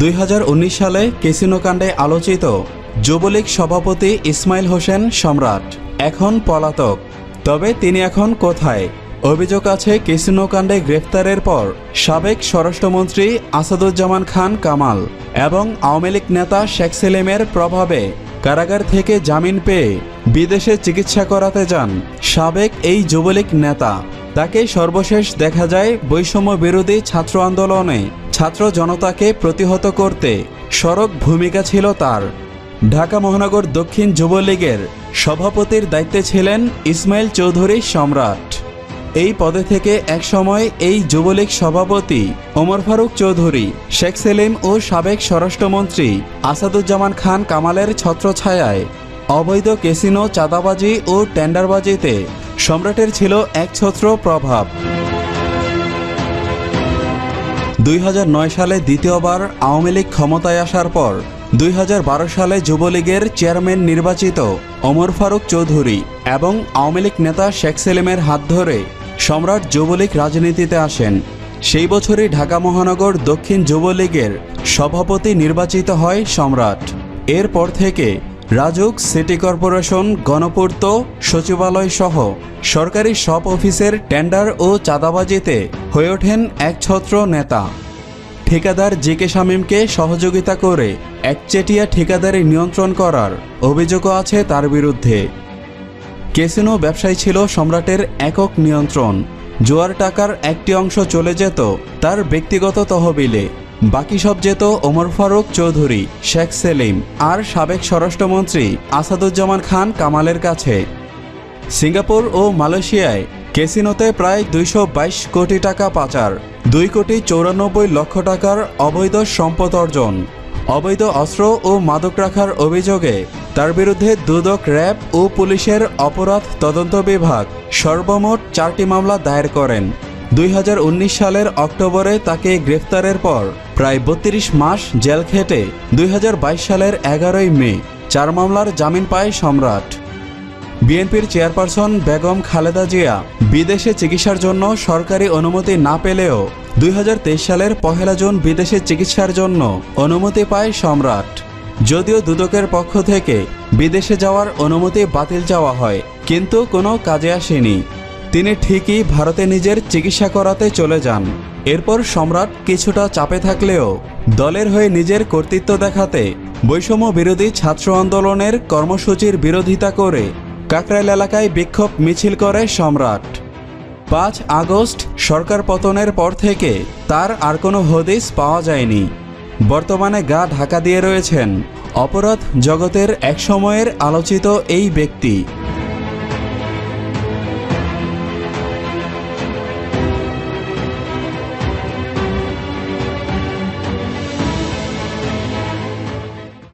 দুই হাজার উনিশ সালে কেসিনো কাণ্ডে আলোচিত যুবলীগ সভাপতি ইসমাইল হোসেন সম্রাট, এখন পলাতক। তবে তিনি এখন কোথায়? অভিযোগ আছে কাণ্ডে গ্রেফতারের পর সাবেক স্বরাষ্ট্রমন্ত্রী আসাদুজ্জামান খান কামাল এবং আওয়ামী লীগ নেতা শেখ সেলিমের প্রভাবে কারাগার থেকে জামিন পেয়ে বিদেশে চিকিৎসা করাতে যান সাবেক এই যুবলীগ নেতা। তাকে সর্বশেষ দেখা যায় বৈষম্য বিরোধী ছাত্র আন্দোলনে। ছাত্র জনতাকে প্রতিহত করতে সড়ক ভূমিকা ছিল তার। ঢাকা মহানগর দক্ষিণ যুবলীগের সভাপতির দায়িত্বে ছিলেন ইসমাইল চৌধুরী সম্রাট। এই পদে থেকে একসময় এই যুবলীগ সভাপতি ওমর ফারুক চৌধুরী, শেখ সেলিম ও সাবেক স্বরাষ্ট্রমন্ত্রী আসাদুজ্জামান খান কামালের ছত্রছায়ায় অবৈধ কেসিনো চাঁদাবাজি ও টেন্ডারবাজিতে সম্রাটের ছিল একছত্র প্রভাব। দুই হাজার নয় সালে দ্বিতীয়বার আওয়ামী লীগ ক্ষমতায় আসার পর দুই হাজার বারো সালে যুবলীগের চেয়ারম্যান নির্বাচিত ওমর ফারুক চৌধুরী এবং আওয়ামী লীগ নেতা শেখ সেলিমের হাত ধরে সম্রাট যুবলীগ রাজনীতিতে আসেন। সেই বছরই ঢাকা মহানগর দক্ষিণ যুবলীগের সভাপতি নির্বাচিত হয় সম্রাট। এরপর থেকে রাজুক সিটি কর্পোরেশন, গণপূর্ত, সচিবালয় সহ সরকারি সব অফিসের টেন্ডার ও চাঁদাবাজিতে হয়ে ওঠেন একছত্র নেতা। ঠিকাদার জি কে শামীমকে সহযোগিতা করে একচেটিয়া ঠিকাদারি নিয়ন্ত্রণ করার অভিযোগও আছে তার বিরুদ্ধে। কেসিনো ব্যবসায় ছিল সম্রাটের একক নিয়ন্ত্রণ। জোয়ার টাকার একটি অংশ চলে যেত তার ব্যক্তিগত তহবিলে। বাকি সব যেত ওমর ফারুক চৌধুরী, শেখ সেলিম আর সাবেক স্বরাষ্ট্রমন্ত্রী আসাদুজ্জামান খান কামালের কাছে। সিঙ্গাপুর ও মালয়েশিয়ায় কেসিনোতে প্রায় দুইশো বাইশ কোটি টাকা পাচার, দুই কোটি চৌরানব্বই লক্ষ টাকার অবৈধ সম্পদ অর্জন, অবৈধ অস্ত্র ও মাদক রাখার অভিযোগে তার বিরুদ্ধে দুদক র্যাব ও পুলিশের অপরাধ তদন্ত বিভাগ সর্বমোট চারটি মামলা দায়ের করেন। দুই হাজার উনিশ সালের অক্টোবরে তাকে গ্রেফতারের পর প্রায় বত্রিশ মাস জেল খেটে দুই হাজার বাইশ সালের এগারোই মে চার মামলার জামিন পায় সম্রাট। বিএনপির চেয়ারপারসন বেগম খালেদা জিয়া বিদেশে চিকিৎসার জন্য সরকারি অনুমতি না পেলেও দুই হাজার তেইশ সালের পহেলা জুন বিদেশে চিকিৎসার জন্য অনুমতি পায় সম্রাট। যদিও দুদকের পক্ষ থেকে বিদেশে যাওয়ার অনুমতি বাতিল চাওয়া হয়, কিন্তু কোনো কাজে আসেনি। তিনি ঠিকই ভারতে নিজের চিকিৎসা করাতে চলে যান। এরপর সম্রাট কিছুটা চাপে থাকলেও দলের হয়ে নিজের কর্তৃত্ব দেখাতে বৈষম্য বিরোধী ছাত্র আন্দোলনের কর্মসূচির বিরোধিতা করে কাকরাইল এলাকায় বিক্ষোভ মিছিল করে সম্রাট। পাঁচ আগস্ট সরকার পতনের পর থেকে তার আর কোনো হদিস পাওয়া যায়নি। বর্তমানে গা ঢাকা দিয়ে রয়েছেন অপরাধ জগতের এক সময়ের আলোচিত এই ব্যক্তি।